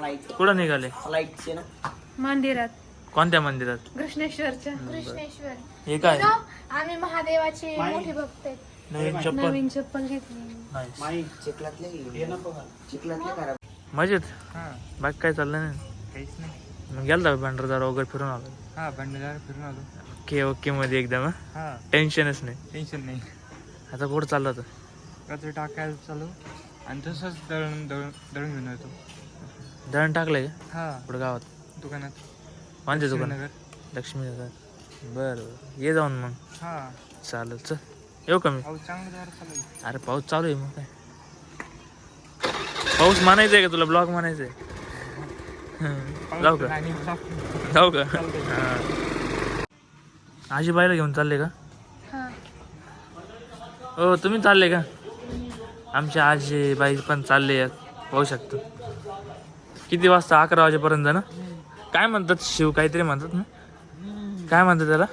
Light कुठं निघाले? लाईटचे ना. मंदिरात. कोणत्या मंदिरात? कृष्णेश्वरच्या कृष्णेश्वर हे काय? ना, आम्ही महादेवाचे मोठे भक्त आहेत. नवीन चप्पल? नवीन चप्पल घेतली. नाही चिखलातले. चिखलातले करा. मजेत? बाकी काय चाललं नाही काहीच नाही. मग गेलता भांडारदार वगैरे फिरून आलो? हा बंडदार फिरून आलो. ओके ओके मध्ये एकदम हं? टेन्शनच नाही. टेन्शन नाही. आता कुठं चाललं होतं कचरा टाकायला चालू. आणि तसंच दळण दळण दळण घेऊन येतो. दळण टाकलंय का? हा. पुढं गावात? दुकानात. कोणत्या दुकान. लक्ष्मी नगर बरं बरं. ये जाऊन मग. हा. चालेल चल. येऊ का मी? चांगला चालू आहे. अरे पाऊस चालू आहे मग काय? पाऊस म्हणायचंय का तुला? ब्लॉग म्हणायचंय. हं, जाऊ का? आणि साफ- जाऊ का? चालतंय. हा. आजी बाईला घेऊन चालले का? हा. तुम्ही चालले का? आमच्या आजी बाई पण चालले आहेत. पाहू शकतो. किती वाजता? अकरा वाजेपर्यंत ना? काय म्हणतात शिव? काहीतरी म्हणतात ना? काय म्हणतात त्याला?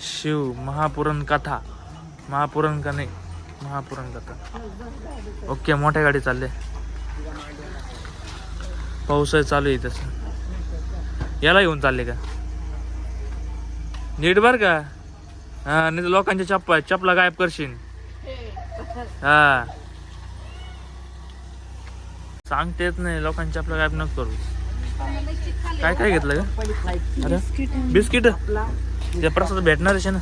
शिव महापुरण कथा महापुरण का नाही महापुरण कथा ओके मोठ्या गाडी चालले पाऊस चालू आहे तसं याला येऊन चालले का? नीट बर का? हा नाही तर लोकांच्या चप्पा चपला गायब करशील. हा. सांगता येत नाही गायब नको करू. काय काय घेतलं का अरे बिस्किट? ते प्रसाद भेटणार आहे ना?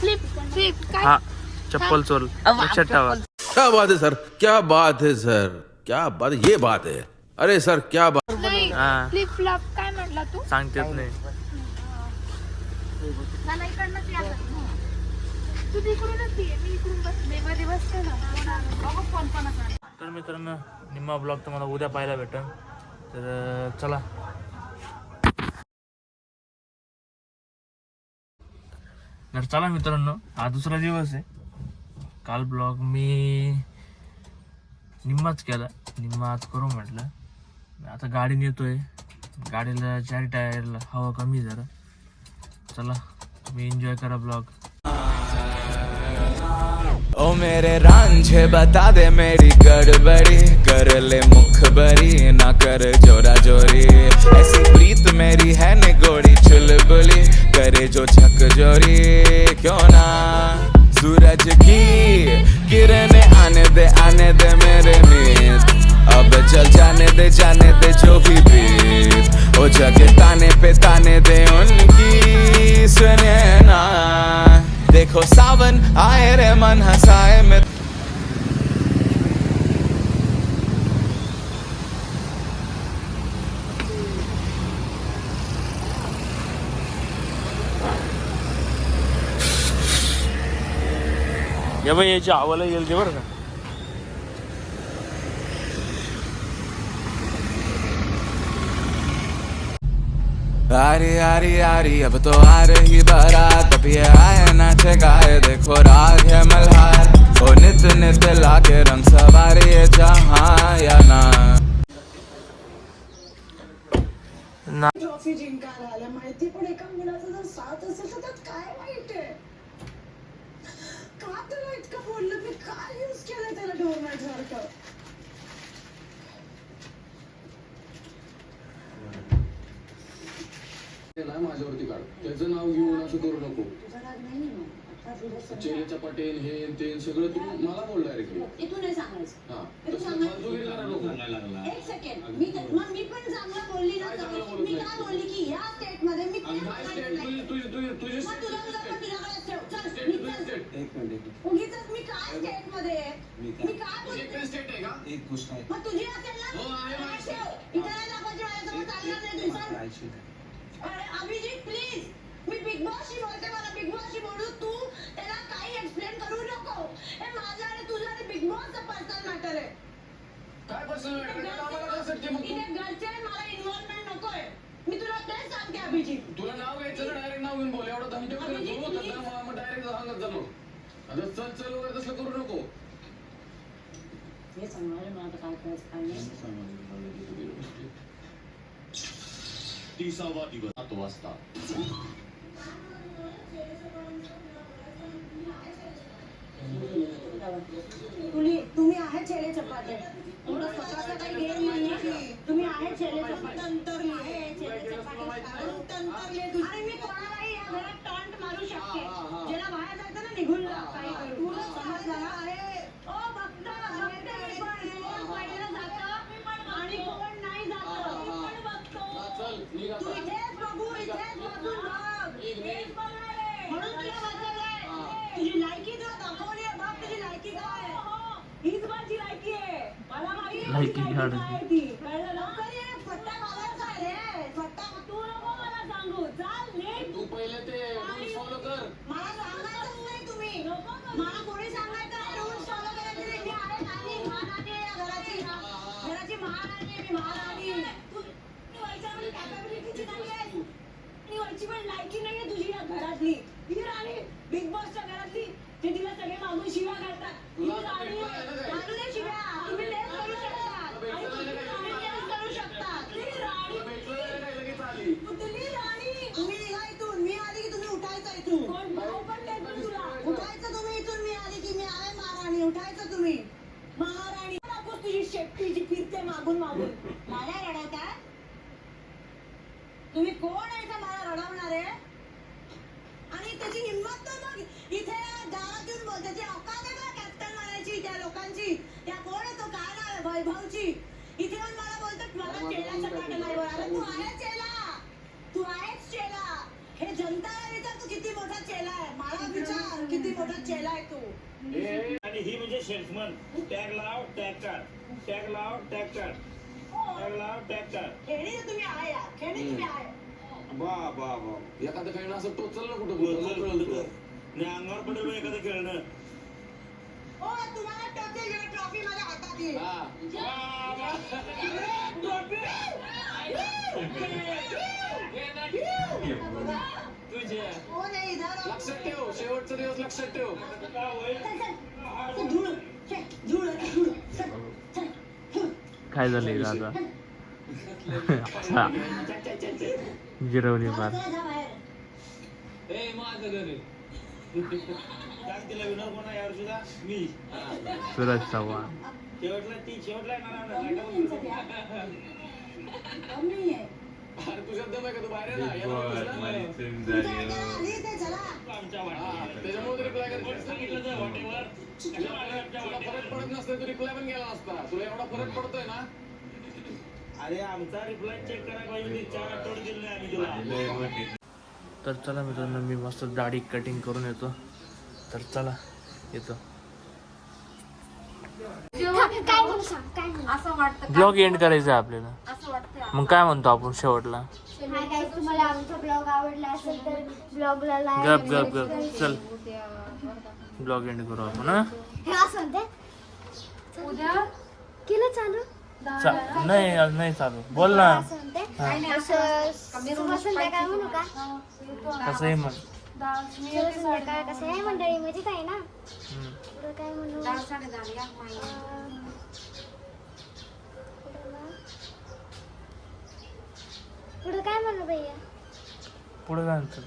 फ्लिप फ्लिप हा चप्पल चोल लक्षात ठेवा. क्या बात है सर? क्या बात है सर? क्या बात ये बात है। अरे सर क्या बात नाही हा. फ्लिप फ्लॉप काय म्हटला तू? सांगता नाही. मला इकडनंच यायचं. तू तिकडूनच ये मी इकडून बसले मध्ये बसते ना फोन पण तर मित्रांनो निम्मा ब्लॉग तुम्हाला उद्या पाहायला भेटेल तर चला. तर चला मित्रांनो हा दुसरा दिवस आहे. काल ब्लॉग मी निम्माच केला. निम्मा आज करू म्हटलं. आता गाडी नेतोय गाडीला चारी टायरला हवा कमी जरा. चला तुम्ही एन्जॉय करा ब्लॉग. ओ मेरे रांझे, बता दे मेरी गड़बड़ी। कर ले मुखबरी ना कर जोरा जोरी। ऐसी प्रीत मेरी है निगोड़ी चुलबुली। करे जो छक जोरी, क्यों ना? सूरज की किरणें आने दे आने दे मेरे मीत अब चल जाने दे जाने दे जो भी बीत। ओ जगह ताने पे ताने दे मन हंसाए में। या बाई याची आवाला येईल ते बरं का आरी आरी आरी अब तो आ रही बारात। ये आए नाचे गाए देखो राग है मल्हार। ओ नित नित लाके रंग सवारी ये जहाँ या ना। ना। ट्रॉफी जिंकायला आल्या माहिती पण एका मुलाचा जर साथ असेल तर त्यात काय वाईट आहे? का त्याला इतकं बोललं? मी काय यूज केलं त्याला डोरमॅट सारखं माझ्यावरती काढ. त्याचं नाव घेऊन असं करू नको. चेले चपाटेन हे ते सगळं तू मला बोल डायरेक्टली इथून नाही सांगायचं. हा एक सेकंड मी तर- मग मी पण चांगलं बोलली ना तर मी काय बोलली की या स्टेटमध्ये मी आणि काय स्टेट मी मी काय मध्ये आहे? मग तुझी असेल ना दाखवायची माझ्यासमोर चालणार नाही तुझं. अभिजित प्लीज मी बिग बॉसशी बोलते मला बिग बॉसशी बोलू. तू त्याला काही एक्सप्लेन करू नको. हे माझं आणि तुझं आणि बिग बॉसचं पर्सनल मॅटर आहे. काय पर्सनल घरचे मला इन्व्हॉल्वमेंट नकोय. मी तुला तेच सांगते अभिजित. तुला नाव घ्यायचं ना डायरेक्ट नाव घेऊन बोल. एवढं धमकी वगैरे मग डायरेक्ट सांगत जा मग. आता चल चल वगैरे तसलं करू नको. हे सांगणार मला आता काय करायचं काय नाही. तिसावा दिवस सात वाजता तुम्ही तुम्ही आहे चेहरे चपाटे एवढं स्वतःचा काही गेम नाही तुम्ही आहे छेले चपाटे नंतर आहे छेले चपाटे तंतरले तू आणि मी कोणालाही या घरात टॉन्ट मारू शकते ज्याला बाहेर जायचं ना निघून जा काही करू तुला समजलं ना अरे ओ बघता बघते मी पण कोण पहिलं जातं आणि कोण नाही जातं मी पण बघतो चल निघ तू आता इथेच बघू इथेच बघून बघ निघ, निघ. म्हणून तुला वाचवलंय तुझी लायकी तुला दाखवली आहे बाप तुझी लायकी काय आहे? हीच माझी लायकी आहे. मला माहिती आहे ती कळलं लवकर ये फट्टा मारायचा आहे रे फट्टा तू नको मला सांगू. चाल नीट तू पहिले ते रूल्स फॉलो कर. मला सांगायचंच नाही तुम्ही. मला कोणी सांगायचं नाही रूल्स फॉलो करायचे नाही. मी आहे राणी महाराणी आहे या घराची. घराची महाराणी आहे मी महाराणी. तू तू व्हायच्यामध्ये कॅपॅबिलिटीची नाही आहे ती व्हायची पण लायकी नाही आहे तुझी या घरातली. ही राणी बिग बॉसच्या घरातली. ते तिला सगळे मागून शिव्या घालतात. ही राणी दे शिव्या. तुम्ही तेच करू शकता. आणि तुम्ही राणी तेच करू शकता. ती राणी. तुम्ही राणी. तुम्ही निघा इथून. मी आली की तुम्ही उठायचं इथून. कोण? भाऊ पण देतो तुला. उठायचं तुम्ही इथून. मी आली की मी आहे महाराणी. उठायचं तुम्ही. महाराणी. दाखव तुझी शेपटी जी फिरते मागून मागून? मला रडवता तुम्ही कोण आहे का मला रडवणार आहे आणि त्याची हिंमत तर बघ इथे दारात येऊन बोल त्याची औकात आहे का कॅप्टन म्हणायची त्या लोकांची त्या कोण आहे तो वैभवची इथे येऊन मला बोलतात मला चेला चपाट नाही बोल अरे तू आहे चेला. तू आहेच चेला. हे जनताला विचार तू किती मोठा चेला आहे. मला विचार किती मोठा चेला आहे तू. आणि ही म्हणजे सेल्समन टॅग लाव टॅग काढ टॅग लाव टॅग काढ टॅग लाव टॅग काढ तर तुम्ही आहे यार. खेळणी तुम्ही आहे. बा बा बा. एखादं खेळणं असं टोचल ना कुठं. नाही अंगावर पडेल एखादं खेळणं. ओ तुम्हाला टॉफी ट्रॉफी माझ्या हातात येईल हा. इधर लक्षात ठेव शेवटचा दिवस लक्षात ठेव. धूळ धूळ धूळ. चल चल काय झालंय दादा? जिरवली फार माझं घर सूरज चव्हाण. शेवटला ती शेवटला फरक? पडत नसते तू रिप्लाय पण केला असता तुला एवढा फरक पडतोय ना. अरे आमचा रिप्लाय चेक करा पाहिजे होती. चार आठवडे दिले नाही आम्ही तुला. तर चला मित्रांनो मी मस्त दाढी कटिंग करून येतो. तर चला येतो. काय म्हणू सांग काय म्हणू असं वाटतं ब्लॉग एंड करायचं आहे आपल्याला. असं वाटतं मग काय म्हणतो आपण शेवटला? तुम्हाला आमचा ब्लॉग आवडला असेल तर ब्लॉगला गप लाईक गप. गप चल. ब्लॉग एंड करू आपण हा? उद्या? केलं चालू? चा- नाही आज नाही चालू. बोल ना. असं म्हणते. असं शुभ संध्याकाळ म्हणू का कसंही म्हण शुभ संध्याकाळ कसं आहे? मंडळी मजेत आहे ना? हम्म. पुढं काय म्हणू? दहा साडे दहा या. माहिती. अं, पुढं ना- पुढं काय म्हणू भैया? पुढे काय म्हणतो?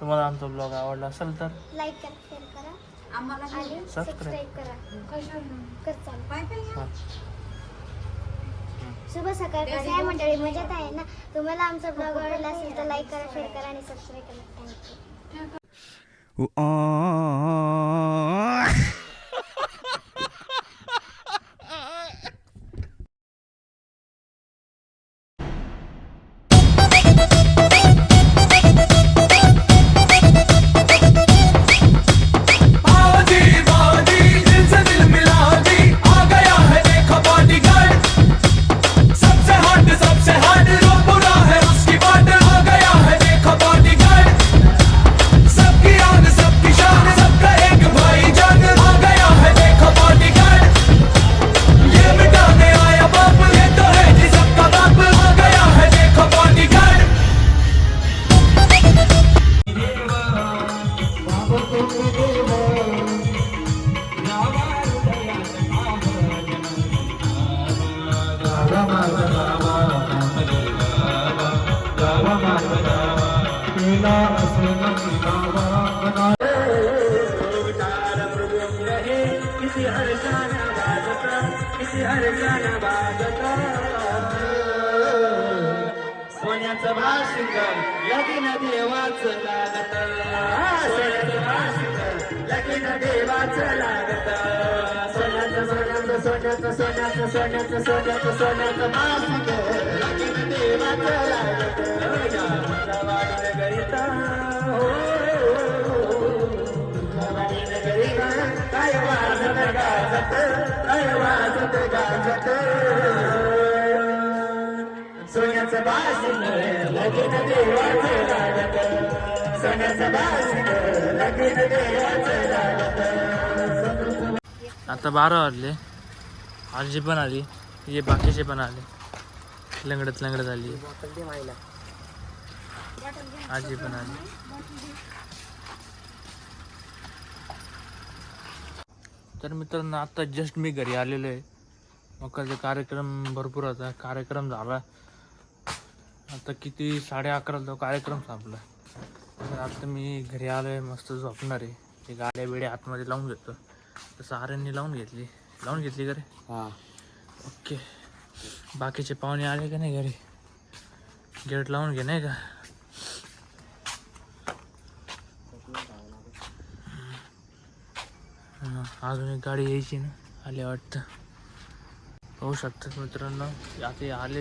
तुम्हाला आमचा ब्लॉग आवडला असेल तर? लाईक करा शेअर करा. आम्हाला आणि Subscribe. सबस्क्राईब करा. कशाला? कर चालू? काय काय हा. शुभ सकाळ. कसे आहे? मंडळी मजेत आहे ना? तुम्हाला आमचा ब्लॉग आवडला असेल तर लाईक करा शेअर करा आणि सबस्क्राईब करा. Thank you Ooh, oh. सोन्याचं भाषिकर लगीन देवाच लागत. सोन्याचं भाषिकर लगीन देवाच लागत. सोन्याचं सोन्याचं सोन्याचं देवाचं लागत काय वाजत गाजत काय वाजत गाजत सोन्याचं बासिक लगीन देवाचं लागत सोन्याचं बासिक लगीन देवाचं लागत आता बारा वाजले. आजी पण आली. हे बाकीचे पण आले. लंगडत लंगडत आली. आजी पण आली. तर मित्रांनो आता जस्ट मी घरी आलेलो आहे. मकाचा कार्यक्रम भरपूर होता. कार्यक्रम झाला. आता किती? साडे अकराला तो कार्यक्रम संपला. तर आता मी घरी आलो आहे मस्त झोपणार आहे. ते गाड्या बिड्या आतमध्ये लावून घेतो तसं आर्यांनी लावून घेतली. लावून घेतली का रे? हा. ओके. बाकीचे पाहुणे आले का नाही घरी? गेट लावून घे नाही का? अजून एक गाडी यायची ना आले वाटतं. पाहू शकतात मित्रांनो आता आले